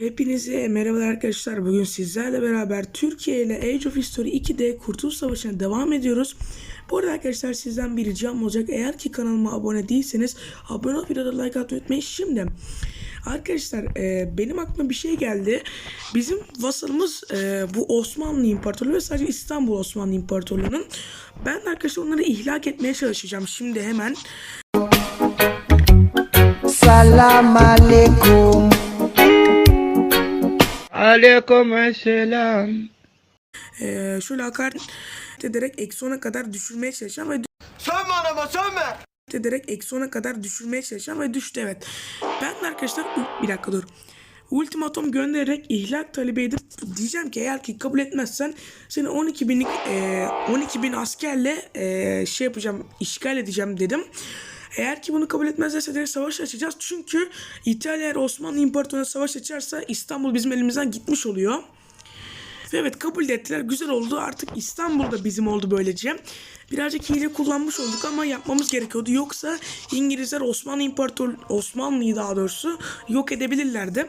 Hepinize merhabalar arkadaşlar. Bugün sizlerle beraber Türkiye ile Age of History 2'de Kurtuluş Savaşı'na devam ediyoruz. Bu arada arkadaşlar sizden bir ricam olacak. Eğer ki kanalıma abone değilseniz abone olup videoda like atmayı unutmayın. Şimdi arkadaşlar e, benim aklıma bir şey geldi. Bizim vasalımız e, bu Osmanlı İmparatorluğu ve sadece İstanbul Osmanlı İmparatorluğu'nun. Ben de arkadaşlar onları ihlak etmeye çalışacağım. Şimdi hemen Salam alaikum. Aleyküm selam. e, şöyle hakaret ederek eksi 10'a kadar düşürmeye çalışacağım ve Sönme anama sönme. ederek eksi 10'a kadar düşürmeye çalışacağım ve düştü evet. Ben de arkadaşlar bir dakika dur. Ultimatom göndererek ihlak talebi edip diyeceğim ki eğer ki kabul etmezsen seni 12 binlik e, 12 bin askerle e, şey yapacağım işgal edeceğim dedim. Eğer ki bunu kabul etmezlerse direkt savaş açacağız. Çünkü İtalya eğer Osmanlı İmparatorluğu'na savaş açarsa İstanbul bizim elimizden gitmiş oluyor. Ve evet kabul ettiler. Güzel oldu. Artık İstanbul'da bizim oldu böylece. Birazcık hile kullanmış olduk ama yapmamız gerekiyordu. Yoksa İngilizler Osmanlı İmparator Osmanlı'yı daha doğrusu yok edebilirlerdi.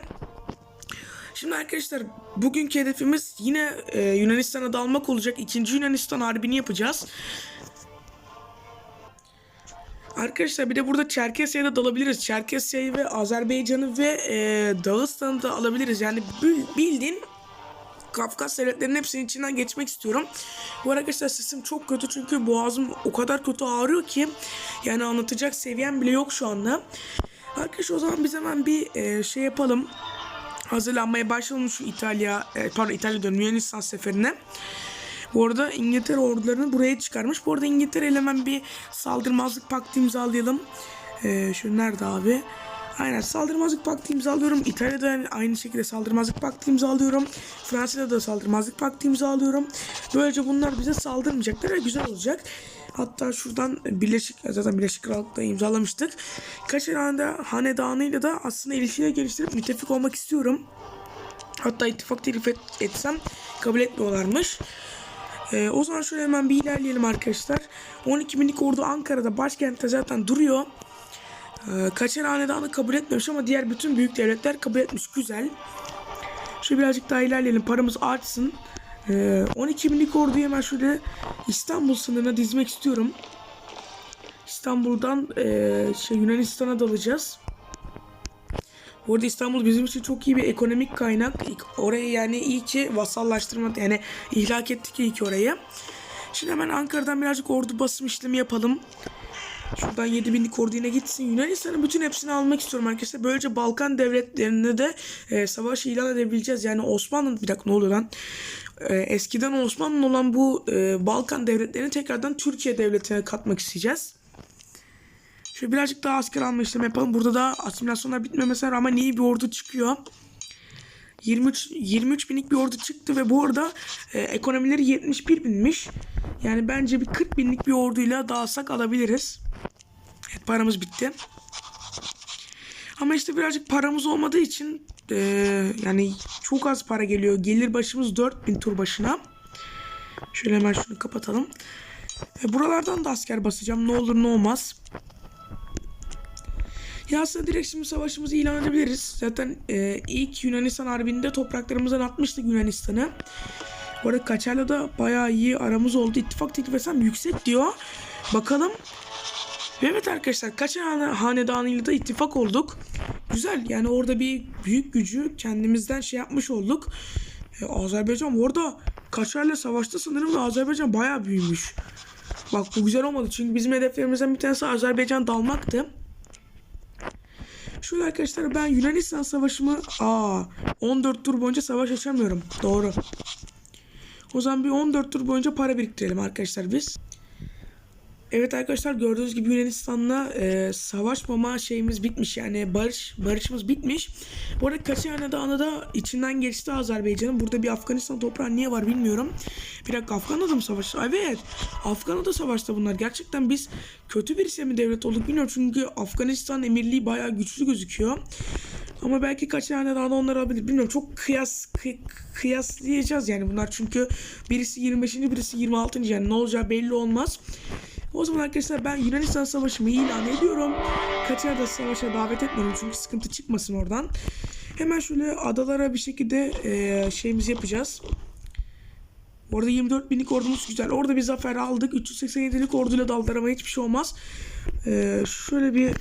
Şimdi arkadaşlar bugünkü hedefimiz yine e, Yunanistan'a dalmak olacak. İkinci Yunanistan harbini yapacağız. Arkadaşlar bir de burada Çerkesya'ya da dalabiliriz. Çerkesya'yı ve Azerbaycan'ı ve e, Dağıstan'ı da alabiliriz. Yani bil- bildiğin Kafkas devletlerinin hepsinin içinden geçmek istiyorum. Bu arkadaşlar sesim çok kötü çünkü boğazım o kadar kötü ağrıyor ki yani anlatacak seviyem bile yok şu anda. Arkadaşlar o zaman biz hemen bir e, şey yapalım. Hazırlanmaya başlayalım şu İtalya, e, pardon İtalya diyorum Yunanistan seferine. Bu arada İngiltere ordularını buraya çıkarmış. Bu arada İngiltere ile hemen bir saldırmazlık paktı imzalayalım. Ee, şu nerede abi? Aynen saldırmazlık paktı imzalıyorum. İtalya'da aynı şekilde saldırmazlık paktı imzalıyorum. Fransa'da da saldırmazlık paktı imzalıyorum. Böylece bunlar bize saldırmayacaklar ve güzel olacak. Hatta şuradan Birleşik zaten Birleşik Krallık'ta imzalamıştık. Kaçıranda hanedanıyla da aslında ilişkileri geliştirip müttefik olmak istiyorum. Hatta ittifak teklif et, etsem kabul etmiyorlarmış. Ee, o zaman şöyle hemen bir ilerleyelim arkadaşlar. 12 binlik ordu Ankara'da başkentte zaten duruyor. Ee, Kaçar hanedanı kabul etmemiş ama diğer bütün büyük devletler kabul etmiş. Güzel. Şöyle birazcık daha ilerleyelim. Paramız artsın. Ee, 12 binlik orduyu hemen şöyle İstanbul sınırına dizmek istiyorum. İstanbul'dan ee, şey Yunanistan'a dalacağız. Bu arada İstanbul bizim için çok iyi bir ekonomik kaynak. Orayı yani iyi ki vasallaştırma yani ihlak ettik iyi ki orayı. Şimdi hemen Ankara'dan birazcık ordu basım işlemi yapalım. Şuradan 7000'lik ordu yine gitsin. Yunanistan'ın bütün hepsini almak istiyorum arkadaşlar. Böylece Balkan devletlerinde de e, savaş ilan edebileceğiz. Yani Osmanlı bir dakika ne oluyor lan? E, eskiden Osmanlı olan bu e, Balkan devletlerini tekrardan Türkiye devletine katmak isteyeceğiz. Şöyle birazcık daha asker alma işlemi yapalım. Burada da asimilasyonlar bitmemesine rağmen iyi bir ordu çıkıyor. 23 23 binlik bir ordu çıktı ve bu arada e, ekonomileri 71 binmiş. Yani bence bir 40 binlik bir orduyla dağılsak alabiliriz. Evet paramız bitti. Ama işte birazcık paramız olmadığı için e, yani çok az para geliyor. Gelir başımız 4000 tur başına. Şöyle hemen şunu kapatalım. E, buralardan da asker basacağım. Ne olur ne olmaz. Ya aslında direkt şimdi savaşımızı ilan edebiliriz. Zaten e, ilk Yunanistan Harbi'nde topraklarımızdan atmıştık Yunanistan'ı. Bu arada Kaçar'la da bayağı iyi aramız oldu. İttifak teklif etsem yüksek diyor. Bakalım. Ve Evet arkadaşlar Kaçar hane- Hanedanı'yla da ittifak olduk. Güzel yani orada bir büyük gücü kendimizden şey yapmış olduk. E, Azerbaycan orada Kaçar'la savaşta sanırım ve Azerbaycan bayağı büyümüş. Bak bu güzel olmadı çünkü bizim hedeflerimizden bir tanesi Azerbaycan dalmaktı. Şöyle arkadaşlar ben Yunanistan savaşımı aa 14 tur boyunca savaş açamıyorum. Doğru. O zaman bir 14 tur boyunca para biriktirelim arkadaşlar biz. Evet arkadaşlar gördüğünüz gibi Yunanistan'la e, savaşmama şeyimiz bitmiş yani barış barışımız bitmiş. Bu arada Kaçıhane Dağı'na da içinden geçti Azerbaycan'ın. Burada bir Afganistan toprağı niye var bilmiyorum. Bir dakika Afgan'da mı savaş? Evet Afgan'da savaşta bunlar. Gerçekten biz kötü bir mi devlet olduk bilmiyorum. Çünkü Afganistan emirliği bayağı güçlü gözüküyor. Ama belki kaç tane daha da onlar alabilir. Bilmiyorum çok kıyas kıy- kıyaslayacağız yani bunlar çünkü birisi 25. birisi 26. yani ne olacağı belli olmaz. O zaman arkadaşlar ben Yunanistan Savaşı'mı ilan ediyorum. Kaçar da savaşa davet etmiyorum çünkü sıkıntı çıkmasın oradan. Hemen şöyle adalara bir şekilde e, şeyimizi yapacağız. Orada 24 binlik ordumuz güzel. Orada bir zafer aldık. 387'lik orduyla daldılar ama hiçbir şey olmaz. E, şöyle bir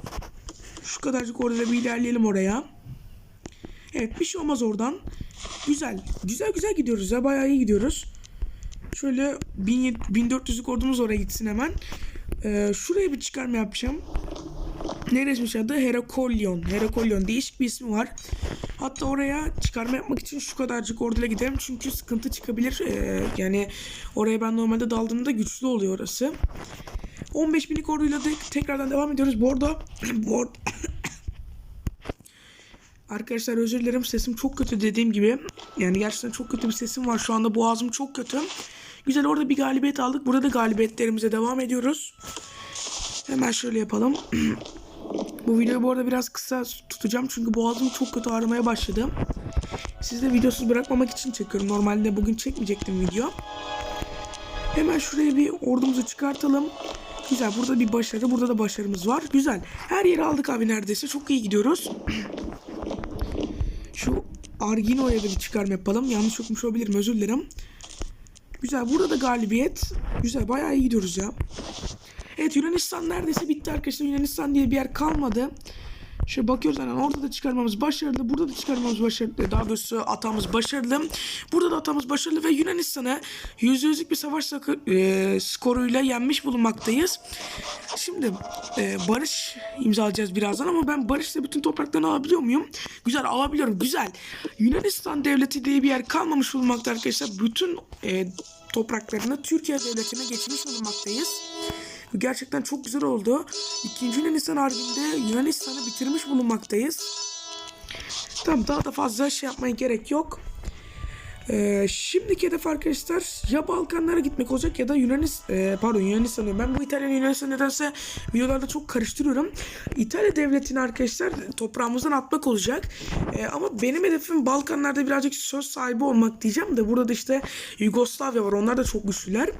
şu kadarcık orduyla bir ilerleyelim oraya. Evet bir şey olmaz oradan. Güzel. Güzel güzel gidiyoruz ya. Bayağı iyi gidiyoruz. Şöyle 1000 1400'lük ordumuz oraya gitsin hemen. Ee, şuraya bir çıkarma yapacağım. Neresiymiş adı? Herakolyon. Herakolyon. Değişik bir ismi var. Hatta oraya çıkarma yapmak için şu kadarcık orduyla gidelim. Çünkü sıkıntı çıkabilir. Ee, yani oraya ben normalde daldığımda güçlü oluyor orası. 15 binlik orduyla da tekrardan devam ediyoruz. Bu arada, bu arada Arkadaşlar özür dilerim sesim çok kötü dediğim gibi. Yani gerçekten çok kötü bir sesim var şu anda boğazım çok kötü. Güzel orada bir galibiyet aldık. Burada da galibiyetlerimize devam ediyoruz. Hemen şöyle yapalım. bu videoyu bu arada biraz kısa tutacağım çünkü boğazım çok kötü ağrımaya başladı. Sizi de videosuz bırakmamak için çekiyorum. Normalde bugün çekmeyecektim video. Hemen şuraya bir ordumuzu çıkartalım. Güzel burada bir başarı burada da başarımız var. Güzel. Her yeri aldık abi neredeyse. Çok iyi gidiyoruz. Şu Argino'ya da bir çıkarma yapalım. Yanlış okumuş olabilirim özür dilerim. Güzel burada da galibiyet. Güzel bayağı iyi gidiyoruz ya. Evet Yunanistan neredeyse bitti arkadaşlar. Yunanistan diye bir yer kalmadı. Şöyle bakıyoruz yani orada da çıkarmamız başarılı. Burada da çıkarmamız başarılı. Daha doğrusu atamız başarılı. Burada da atamız başarılı ve Yunanistan'ı %100'lük bir savaş e, skoruyla yenmiş bulunmaktayız. Şimdi e, barış imzalayacağız birazdan ama ben barışla bütün topraklarını alabiliyor muyum? Güzel alabiliyorum. Güzel. Yunanistan devleti diye bir yer kalmamış bulunmakta arkadaşlar. Bütün e, topraklarını Türkiye devletine geçmiş bulunmaktayız. Bu gerçekten çok güzel oldu. İkinci Yunanistan Harbi'nde Yunanistan'ı bitirmiş bulunmaktayız. Tamam daha da fazla şey yapmaya gerek yok. Ee, şimdiki hedef arkadaşlar ya Balkanlara gitmek olacak ya da Yunanistan e, pardon Yunanistan diyorum. Ben bu İtalya Yunanistan nedense videolarda çok karıştırıyorum. İtalya devletini arkadaşlar toprağımızdan atmak olacak. Ee, ama benim hedefim Balkanlarda birazcık söz sahibi olmak diyeceğim de burada da işte Yugoslavya var. Onlar da çok güçlüler.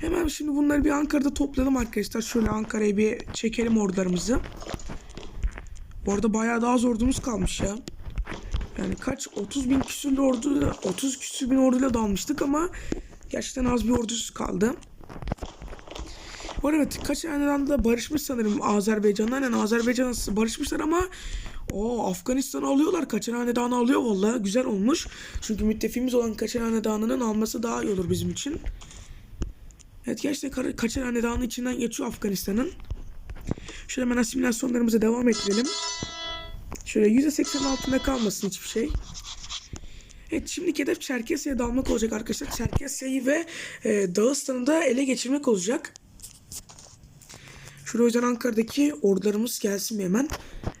Hemen şimdi bunları bir Ankara'da toplayalım arkadaşlar. Şöyle Ankara'ya bir çekelim ordularımızı. Bu arada bayağı daha az ordumuz kalmış ya. Yani kaç 30 bin küsürlü ordu 30 küsür bin orduyla dalmıştık ama gerçekten az bir ordusu kaldı. Bu arada evet, kaç haneden da barışmış sanırım Azerbaycan'la. Yani Azerbaycan'la barışmışlar ama o Afganistan'ı alıyorlar. Kaçan hanedanı alıyor valla. Güzel olmuş. Çünkü müttefiğimiz olan Kaçan hanedanının alması daha iyi olur bizim için. Evet gerçekten Ka- Kaçan hanedanı içinden geçiyor Afganistan'ın. Şöyle hemen asimilasyonlarımıza devam ettirelim. Şöyle %80 altında kalmasın hiçbir şey. Evet şimdiki hedef Çerkesya'ya dalmak olacak arkadaşlar. Çerkesya'yı ve e, Dağıstan'ı da ele geçirmek olacak. Şurada o yüzden Ankara'daki ordularımız gelsin mi hemen.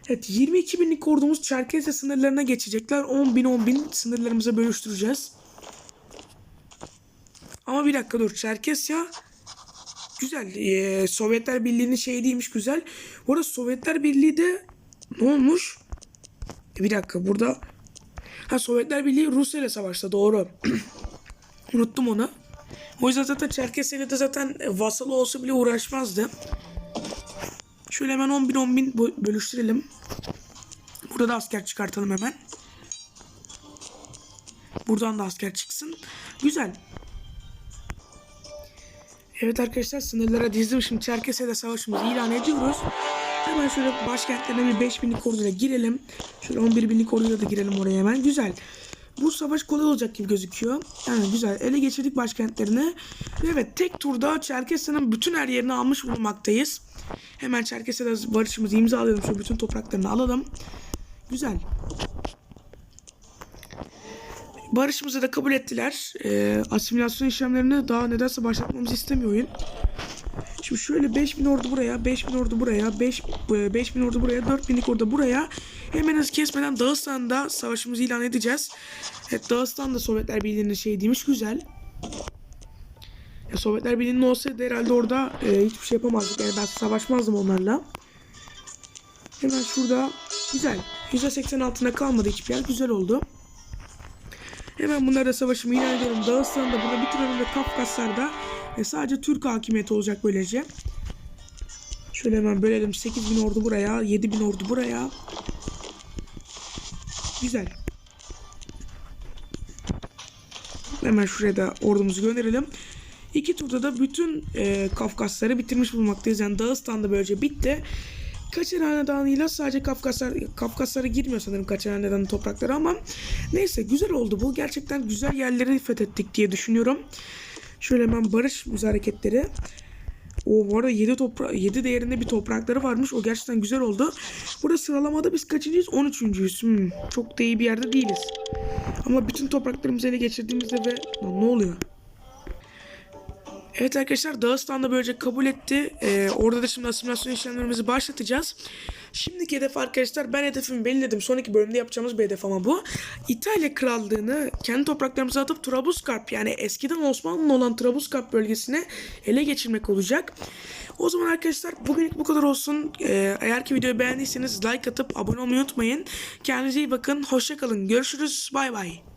Evet 22 binlik ordumuz Çerkesya sınırlarına geçecekler. 10 bin 10 bin sınırlarımıza bölüştüreceğiz. Ama bir dakika dur. Çerkesya güzel. Ee, Sovyetler Birliği'nin şeyi değilmiş güzel. Bu arada Sovyetler Birliği de ne olmuş? Bir dakika burada ha Sovyetler Birliği Rusya ile savaşta doğru. Unuttum onu. O yüzden zaten Çerkesya'yla de zaten vasalı olsa bile uğraşmazdı. Şöyle hemen 10 bin 10 bin bö- bölüştürelim. Burada da asker çıkartalım hemen. Buradan da asker çıksın. Güzel. Evet arkadaşlar sınırlara dizdim. Şimdi Çerkesya'da savaşımızı ilan ediyoruz. Hemen şöyle başkentlerine bir 5000'lik orduyla girelim. Şöyle 11.000'lik orduyla da girelim oraya hemen. Güzel. Bu savaş kolay olacak gibi gözüküyor. Yani güzel. Ele geçirdik başkentlerini. Ve evet tek turda Çerkesya'nın bütün her yerini almış bulunmaktayız. Hemen Çerkesya'da barışımızı imzalayalım. Şu bütün topraklarını alalım. Güzel. Barışımızı da kabul ettiler. Ee, asimilasyon işlemlerini daha nedense başlatmamızı istemiyor oyun. Şimdi şöyle 5000 ordu buraya, 5000 ordu buraya, 5 e, 5000 ordu buraya, 4000'lik ordu buraya. Hemen hız kesmeden Dağıstan'da savaşımızı ilan edeceğiz. Evet Dağıstan da Sovyetler Birliği'nin şey demiş güzel. Ya Sovyetler Birliği'nin olsaydı herhalde orada e, hiçbir şey yapamazdık. Yani ben savaşmazdım onlarla. Hemen şurada güzel. %80 altında kalmadı hiçbir yer. Güzel oldu. Hemen bunlara savaşımı ilan ediyorum. Dağıstan'da bunu bitiriyorum ve Kafkaslar'da e, sadece Türk hakimiyeti olacak böylece. Şöyle hemen bölelim. 8000 ordu buraya, 7000 ordu buraya. Güzel. Hemen şuraya da ordumuzu gönderelim. İki turda da bütün e, Kafkasları bitirmiş bulunmaktayız. Yani Dağıstan'da böylece bitti. Kaçar Hanedanı'yla sadece Kafkaslar, Kafkaslara girmiyor sanırım Kaçar Hanedanı toprakları ama neyse güzel oldu bu. Gerçekten güzel yerleri fethettik diye düşünüyorum. Şöyle hemen barış müze hareketleri. O bu arada 7 topra 7 değerinde bir toprakları varmış. O gerçekten güzel oldu. Burada sıralamada biz kaçıncıyız? 13.yüz. Hmm, çok da iyi bir yerde değiliz. Ama bütün topraklarımızı ele geçirdiğimizde ve ne oluyor? Evet arkadaşlar Dağıstan'da böylece kabul etti. Ee, orada da şimdi asimilasyon işlemlerimizi başlatacağız. Şimdiki hedef arkadaşlar ben hedefimi belirledim. Sonraki bölümde yapacağımız bir hedef ama bu. İtalya Krallığını kendi topraklarımıza atıp Trablusgarp yani eskiden Osmanlı'nın olan Trablusgarp bölgesini ele geçirmek olacak. O zaman arkadaşlar bugünlük bu kadar olsun. Ee, eğer ki videoyu beğendiyseniz like atıp abone olmayı unutmayın. Kendinize iyi bakın. Hoşçakalın. Görüşürüz. Bay bay.